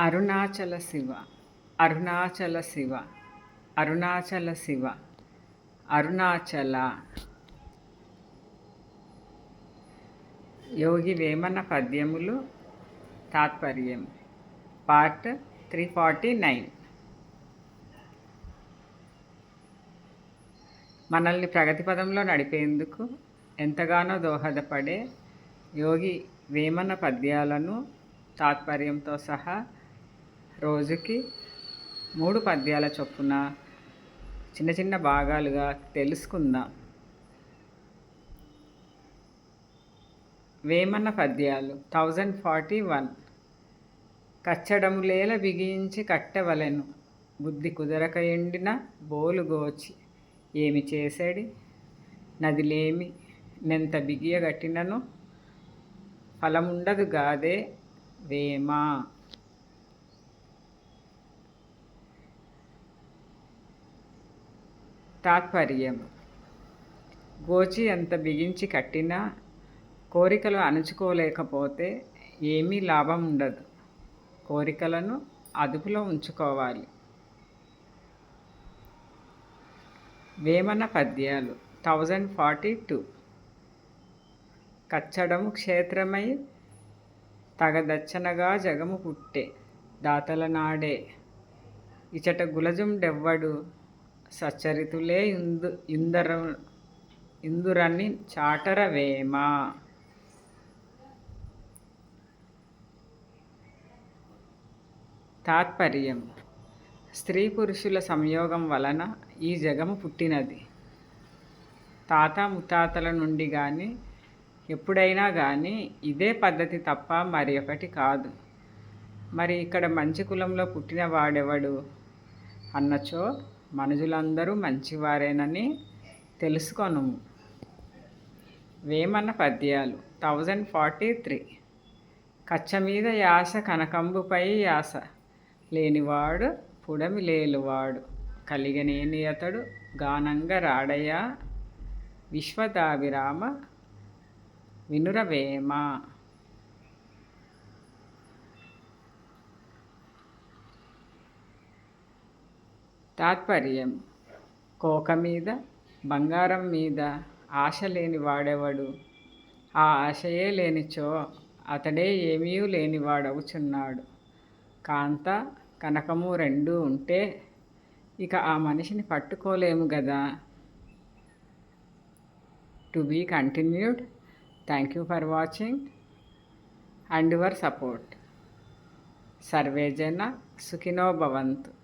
అరుణాచల శివ అరుణాచల శివ అరుణాచల శివ అరుణాచల. యోగి వేమన పద్యములు తాత్పర్యం. Part three forty nine. మనల్ని ప్రగతి పదంలో నడిపేందుకు ఎంతగానో దోహదపడే యోగి వేమన పద్యాలను తాత్పర్యంతో సహా రోజుకి మూడు పద్యాల చొప్పున చిన్న చిన్న భాగాలుగా తెలుసుకుందాం. వేమన పద్యాలు థౌజండ్ ఫార్టీ వన్. కచ్చడములేల బిగించి కట్టవలెను. బుద్ధి కుదరక ఎండిన బోలుగోచి ఏమి చేసేడి? నదిలేమి నెంత బిగియగట్టినను? ఫలముండదు గాదే వేమా? తాత్పర్యం గోచి ఎంత బిగించి కట్టినా కోరికలు అణుచుకోలేకపోతే ఏమీ లాభం ఉండదు. కోరికలను అదుపులో ఉంచుకోవాలి. వేమన పద్యాలు థౌజండ్ ఫార్టీ టూ. కచ్చడము క్షేత్రమై తగదచ్చనగా జగము పుట్టే దాతల నాడే. ఇచట గులజుండెవ్వడు సచ్చరితులే ఇందు ఇందర ఇందురని చాటరవేమ? తాత్పర్యం. స్త్రీ పురుషుల సంయోగం వలన ఈ జగము పుట్టినది. తాత ముత్తాతల నుండి కానీ ఎప్పుడైనా కానీ ఇదే పద్ధతి తప్ప మరి ఒకటి కాదు. మరి ఇక్కడ మంచి కులంలో పుట్టిన వాడెవడు? అన్నచో మనుషులందరూ మంచివారేనని తెలుసుకొను వేమన్న పద్యాలు. Thousand forty three. కచ్చ మీద యాస కనకంబుపై యాస. లేనివాడు పుడమి లేలువాడు. కలిగనేని అతడు గానంగా రాడయ్య. విశ్వదాభిరామ వినురవేమ. తాత్పర్యం. కోక మీద బంగారం మీద ఆశ లేని వాడెవడు? ఆ ఆశయే లేనిచో అతడే ఏమీ లేనివాడవుచున్నాడు కాంత కనకము రెండు ఉంటే ఇక ఆ మనిషిని పట్టుకోలేము కదా to be continued. Thank you for watching. And your support. Survey జన సుఖినో భవంతు.